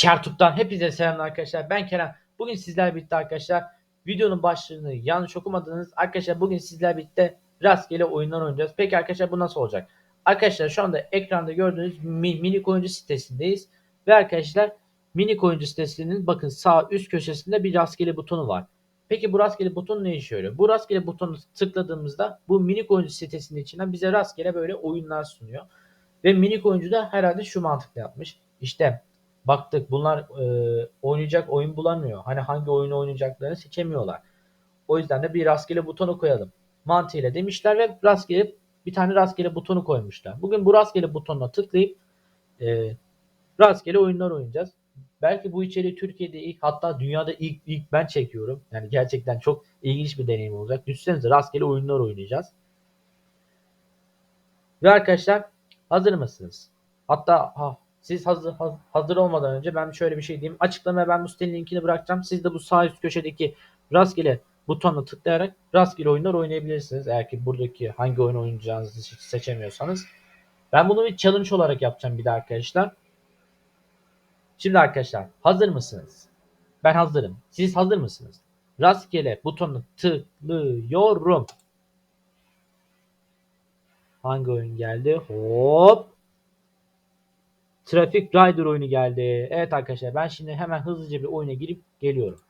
Çertuk'tan hepinize selamlar arkadaşlar. Ben Kerem. Bugün sizlerle birlikte arkadaşlar videonun başlığını yanlış okumadınız. Arkadaşlar bugün sizlerle birlikte rastgele oyunlar oynayacağız. Peki arkadaşlar bu nasıl olacak? Arkadaşlar şu anda ekranda gördüğünüz mi- minik oyuncu sitesindeyiz. Ve arkadaşlar minik oyuncu sitesinin bakın sağ üst köşesinde bir rastgele butonu var. Peki bu rastgele buton ne işe yarıyor? Bu rastgele butonu tıkladığımızda bu minik oyuncu sitesinin içinden bize rastgele böyle oyunlar sunuyor. Ve minik oyuncu da herhalde şu mantıkla yapmış. İşte baktık bunlar e, oynayacak oyun bulamıyor. Hani hangi oyunu oynayacaklarını seçemiyorlar. O yüzden de bir rastgele butonu koyalım. Mantığıyla demişler ve rastgele bir tane rastgele butonu koymuşlar. Bugün bu rastgele butonuna tıklayıp e, rastgele oyunlar oynayacağız. Belki bu içeriği Türkiye'de ilk hatta dünyada ilk ilk ben çekiyorum. Yani gerçekten çok ilginç bir deneyim olacak. Düşünsenize rastgele oyunlar oynayacağız. Ve arkadaşlar hazır mısınız? Hatta ha, siz hazır ha- hazır olmadan önce ben şöyle bir şey diyeyim. Açıklamaya ben bu sitenin linkini bırakacağım. Siz de bu sağ üst köşedeki rastgele butonuna tıklayarak rastgele oyunlar oynayabilirsiniz. Eğer ki buradaki hangi oyun oynayacağınızı seç- seçemiyorsanız. Ben bunu bir challenge olarak yapacağım bir de arkadaşlar. Şimdi arkadaşlar hazır mısınız? Ben hazırım. Siz hazır mısınız? Rastgele butonuna tıklıyorum. Hangi oyun geldi? Hop. Traffic Rider oyunu geldi. Evet arkadaşlar ben şimdi hemen hızlıca bir oyuna girip geliyorum.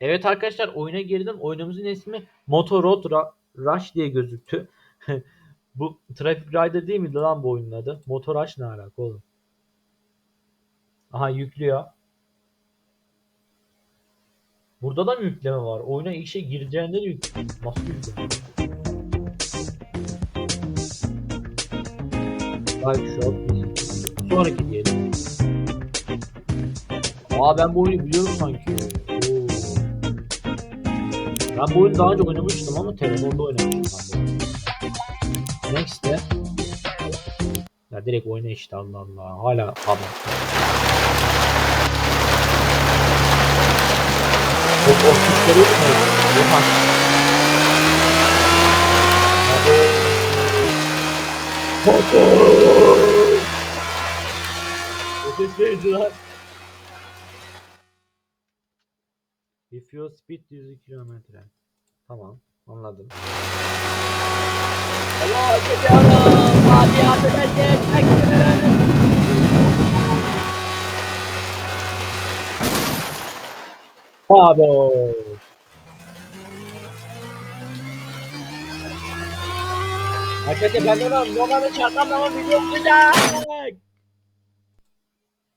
Evet arkadaşlar oyuna girdim. Oyunumuzun ismi Motor Road Rush diye gözüktü. bu Traffic Rider değil miydi lan bu oyunun adı? Motor Rush ne alaka oğlum? Aha yüklüyor. Burada da mı yükleme var? Oyuna ilk şey gireceğinde de yükleme. Nasıl yükleme? Live Shop. Sonraki diyelim. Aa ben bu oyunu biliyorum sanki. Ben bu oyunu daha önce oynamıştım ama telefonda oynamıştım ben. Next'te. Ya direkt oyna işte Allah Allah. Hala abi. Çok o tuşları yok. Lan? If your speed 100 kilometre. Tamam anladım. Allah gidiyorum. Hadi yardım edin.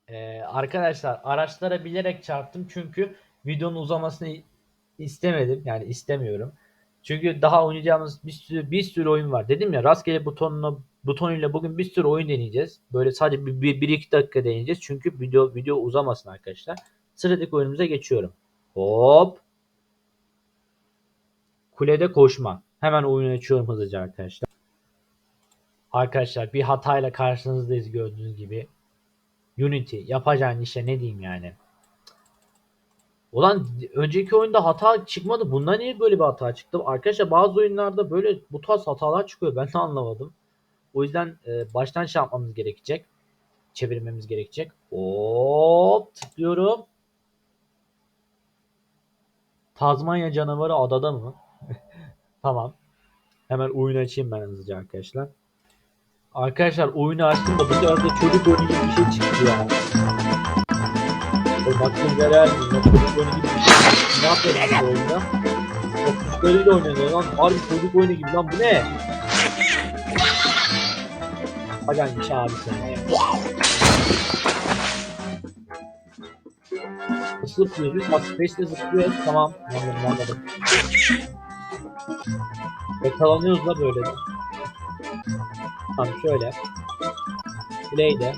Ee, arkadaşlar araçlara bilerek çarptım çünkü videonun uzamasını istemedim. Yani istemiyorum. Çünkü daha oynayacağımız bir sürü bir sürü oyun var. Dedim ya rastgele butonla butonuyla bugün bir sürü oyun deneyeceğiz. Böyle sadece bir, bir, bir iki dakika deneyeceğiz. Çünkü video video uzamasın arkadaşlar. Sıradaki oyunumuza geçiyorum. Hop. Kulede koşma. Hemen oyunu açıyorum hızlıca arkadaşlar. Arkadaşlar bir hatayla karşınızdayız gördüğünüz gibi. Unity yapacağın işe ne diyeyim yani. Ulan önceki oyunda hata çıkmadı. Bunda niye böyle bir hata çıktı? Arkadaşlar bazı oyunlarda böyle bu tarz hatalar çıkıyor. Ben de anlamadım. O yüzden e, baştan şey yapmamız gerekecek. Çevirmemiz gerekecek. Hop tıklıyorum. Tazmanya canavarı adada mı? tamam. Hemen oyunu açayım ben hızlıca arkadaşlar. Arkadaşlar oyunu açtım da bu sefer de çocuk oyunu gibi bir şey çıktı ya. O baktığım yerel çocuk oyunu gibi bir şey. Ne yapıyorlar bu oyunda? O kuşlarıyla oynanıyor lan. Harbi çocuk oyunu gibi lan bu ne? Haganmış abi sen. Zıplıyoruz. Space'de zıplıyoruz. Tamam. Anladım anladım. Yakalanıyoruz da böyle de. Tamam şöyle. Play'de.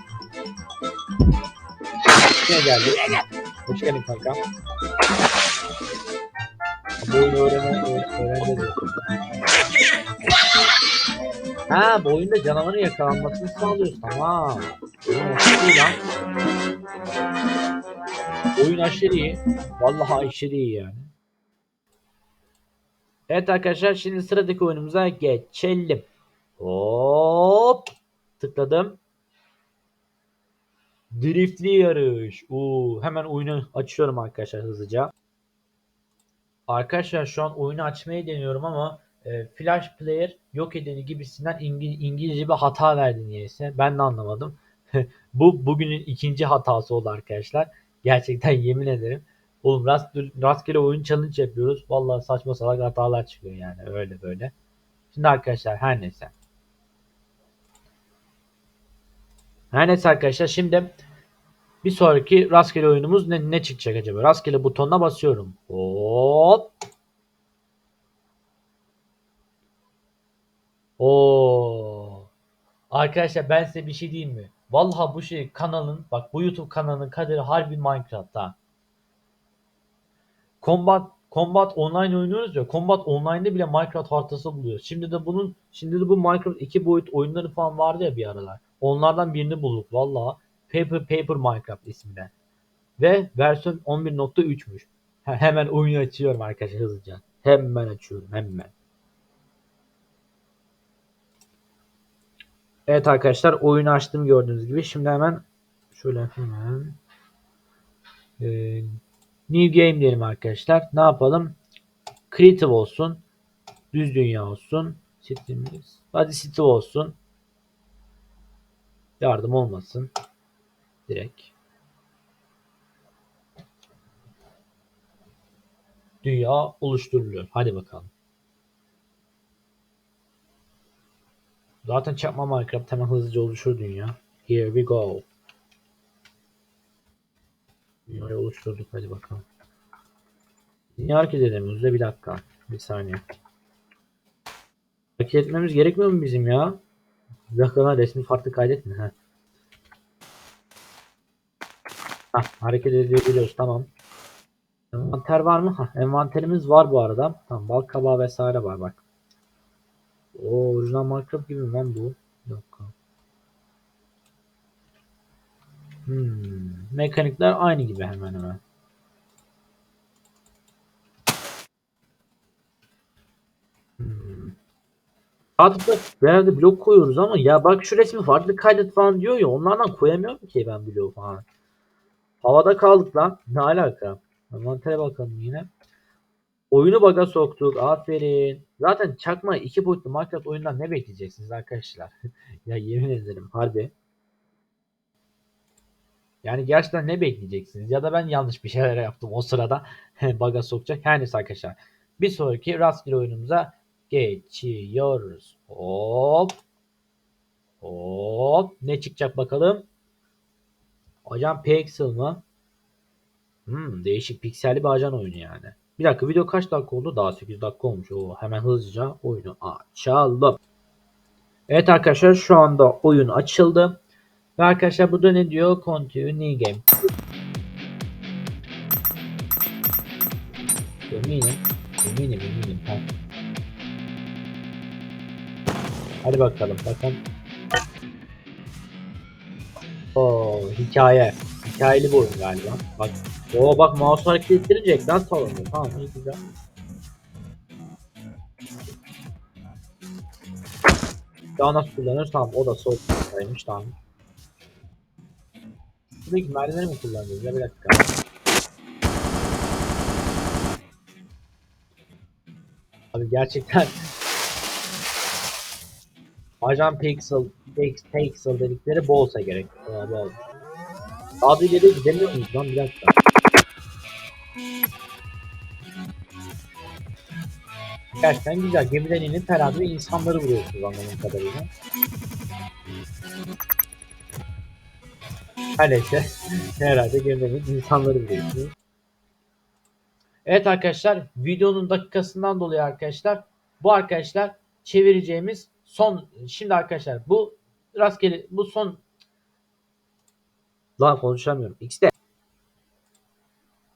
Ne geldi? Hoş geldin kanka. Bu oyunu öğrene, öğ- öğreneceğiz. Ha bu oyunda canavarın yakalanmasını sağlıyoruz. Tamam. Oyun aşırı iyi lan. Oyun aşırı iyi. Vallahi aşırı iyi yani. Evet arkadaşlar şimdi sıradaki oyunumuza geçelim. Hop. Tıkladım. Driftli yarış. Oo, hemen oyunu açıyorum arkadaşlar hızlıca. Arkadaşlar şu an oyunu açmayı deniyorum ama e, Flash Player yok edeni gibisinden İngi- İngilizce bir hata verdi niyeyse. Ben de anlamadım. Bu bugünün ikinci hatası oldu arkadaşlar. Gerçekten yemin ederim. Oğlum rast, rastgele oyun challenge yapıyoruz. Vallahi saçma salak hatalar çıkıyor yani öyle böyle. Şimdi arkadaşlar her neyse. Her neyse arkadaşlar şimdi bir sonraki rastgele oyunumuz ne, ne çıkacak acaba? Rastgele butonuna basıyorum. Hop. Oo. Arkadaşlar ben size bir şey diyeyim mi? Vallahi bu şey kanalın bak bu YouTube kanalının kaderi harbi Minecraft ha. Combat Combat Online oynuyoruz ya. Combat Online'de bile Minecraft haritası buluyor. Şimdi de bunun şimdi de bu Minecraft iki boyut oyunları falan vardı ya bir aralar. Onlardan birini bulduk vallahi. Paper Paper Minecraft isminde. Ve versiyon 11.3'müş. He- Hemen oyunu açıyorum arkadaşlar hızlıca. Hemen açıyorum hemen. Evet arkadaşlar oyunu açtım gördüğünüz gibi. Şimdi hemen şöyle hemen e, New Game diyelim arkadaşlar. Ne yapalım? Creative olsun. Düz dünya olsun. Hadi City olsun. Yardım olmasın. Direkt. Dünya oluşturuluyor. Hadi bakalım. Zaten çakma Minecraft hemen hızlıca oluşur dünya. Here we go. Dünyayı oluşturduk hadi bakalım. Dünya hareket edemiyoruz da bir dakika. Bir saniye. Hareket etmemiz gerekmiyor mu bizim ya? Lan resmi farklı kaydetme. Heh. Hah, hareket edebiliyoruz tamam. Envanter var mı? Hah, envanterimiz var bu arada. Tamam bal kabağı vesaire var bak. O orijinal Minecraft gibi mi lan bu? Dakika. Hmm, mekanikler aynı gibi hemen hemen. Bir yerde blok koyuyoruz ama ya bak şu resmi farklı kaydet falan diyor ya onlardan koyamıyorum ki ben bloğu falan. Havada kaldık lan. Ne alaka? Envantere bakalım yine. Oyunu baga soktuk. Aferin. Zaten çakma iki boyutlu Minecraft oyundan ne bekleyeceksiniz arkadaşlar? ya yemin ederim harbi. Yani gerçekten ne bekleyeceksiniz? Ya da ben yanlış bir şeyler yaptım o sırada. baga sokacak. Her neyse arkadaşlar. Bir sonraki rastgele oyunumuza geçiyoruz. Hop. Hop. Ne çıkacak bakalım? Hocam Pixel mı? Hmm, değişik pikselli bir ajan oyunu yani. Bir dakika video kaç dakika oldu? Daha 8 dakika olmuş. Oo, hemen hızlıca oyunu açalım. Evet arkadaşlar şu anda oyun açıldı. Ve arkadaşlar burada ne diyor? Continue game. Eminim. Eminim eminim. Ha. Hadi bakalım. Bakalım. Oo, hikaye. Hikayeli bir oyun galiba. Bak. Oo bak mouse hareket ettirince ekran sallanıyor. Tamam iyi güzel. Daha nasıl kullanıyoruz? Tamam o da sol tıklaymış tamam. Buradaki merdiveni mi kullanıyoruz? Ya bir dakika. Abi gerçekten Ajan Pixel, Pix, Pixel dedikleri bu olsa gerek. Abi oldu. Daha gidemiyor muyuz lan bir dakika. Gerçekten güzel. Gemiden inip herhalde insanları vuruyorsunuz anladığım kadarıyla. Her neyse. herhalde gemiden inip insanları vuruyorsunuz. Evet arkadaşlar videonun dakikasından dolayı arkadaşlar bu arkadaşlar çevireceğimiz son şimdi arkadaşlar bu rastgele bu son Lan konuşamıyorum. X'de.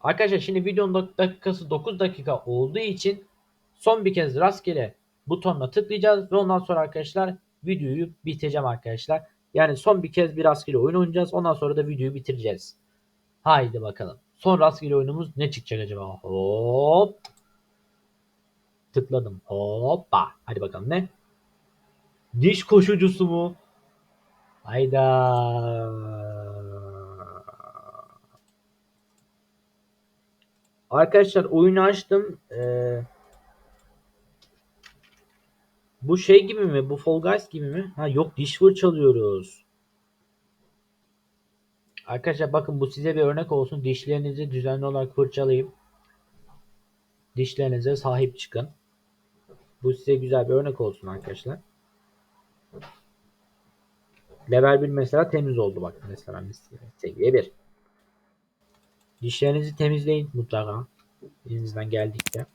Arkadaşlar şimdi videonun dakikası 9 dakika olduğu için son bir kez rastgele butonuna tıklayacağız ve ondan sonra arkadaşlar videoyu biteceğim arkadaşlar. Yani son bir kez bir rastgele oyun oynayacağız. Ondan sonra da videoyu bitireceğiz. Haydi bakalım. Son rastgele oyunumuz ne çıkacak acaba? Hop. Tıkladım. Hoppa. Hadi bakalım ne? Diş koşucusu mu? Hayda. Arkadaşlar oyunu açtım. Ee, bu şey gibi mi? Bu Fall Guys gibi mi? Ha yok diş fırçalıyoruz. Arkadaşlar bakın bu size bir örnek olsun. Dişlerinizi düzenli olarak fırçalayın. Dişlerinize sahip çıkın. Bu size güzel bir örnek olsun arkadaşlar. Level 1 mesela temiz oldu bak mesela mesela seviye 1. Dişlerinizi temizleyin mutlaka. Elinizden geldikçe.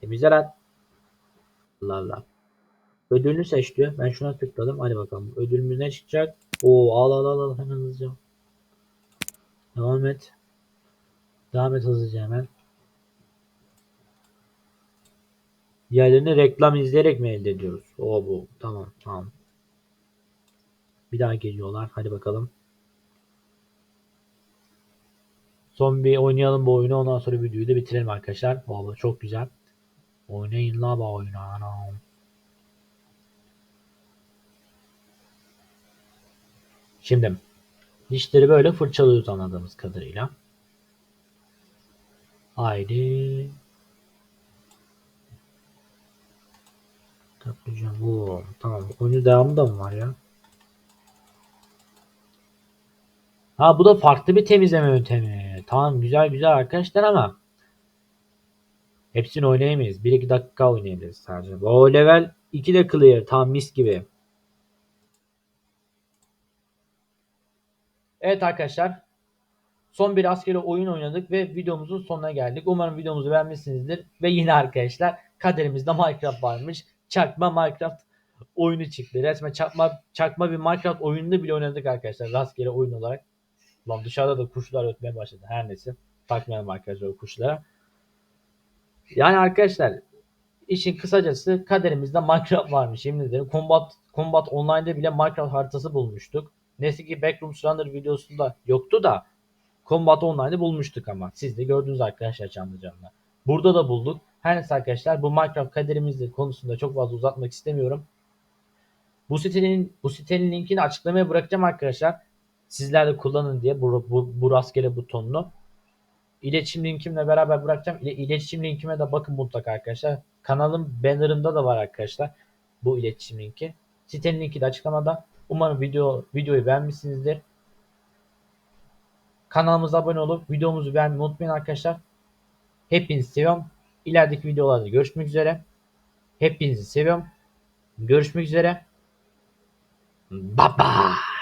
Temizle lan. Allah Allah. Ödülünü seç diyor. Ben şuna tıkladım. Hadi bakalım. Ödülümüz ne çıkacak? Oo al al al al hemen hızlıca. Devam et. Devam et hızlıca hemen. Diğerlerini reklam izleyerek mi elde ediyoruz? O bu. Tamam tamam. Bir daha geliyorlar. Hadi bakalım. Son bir oynayalım bu oyunu. Ondan sonra videoyu da bitirelim arkadaşlar. Valla çok güzel. Oynayın la bu oyunu. Anam. Şimdi dişleri böyle fırçalıyoruz anladığımız kadarıyla. Haydi. Taplayacağım. Oo, tamam. Oyunun devamı da mı var ya? Ha bu da farklı bir temizleme yöntemi. Tamam güzel güzel arkadaşlar ama hepsini oynayamayız. 1-2 dakika oynayabiliriz sadece. O level 2 de clear. Tam mis gibi. Evet arkadaşlar. Son bir askeri oyun oynadık ve videomuzun sonuna geldik. Umarım videomuzu beğenmişsinizdir. Ve yine arkadaşlar kaderimizde Minecraft varmış. Çakma Minecraft oyunu çıktı. Resmen çakma, çakma bir Minecraft oyununda bile oynadık arkadaşlar. Rastgele oyun olarak. Lan dışarıda da kuşlar ötmeye başladı. Her neyse. Takmayalım arkadaşlar o kuşlara. Yani arkadaşlar işin kısacası kaderimizde Minecraft varmış. Yemin ederim. Combat, Combat Online'da bile Minecraft haritası bulmuştuk. Neyse ki Backrooms Runner videosunda yoktu da Combat Online'ı bulmuştuk ama. Siz de gördünüz arkadaşlar canlı canlı. Burada da bulduk. Her neyse arkadaşlar bu Minecraft kaderimizde konusunda çok fazla uzatmak istemiyorum. Bu sitenin bu sitenin linkini açıklamaya bırakacağım arkadaşlar. Sizler de kullanın diye bu, bu, bu rastgele butonunu. İletişim linkimle beraber bırakacağım. İle, iletişim linkime de bakın mutlaka arkadaşlar. Kanalın bannerında da var arkadaşlar. Bu iletişim linki. Sitenin linki de açıklamada. Umarım video videoyu beğenmişsinizdir. Kanalımıza abone olup videomuzu beğenmeyi unutmayın arkadaşlar. Hepinizi seviyorum. İlerideki videolarda görüşmek üzere. Hepinizi seviyorum. Görüşmek üzere. Bye bye.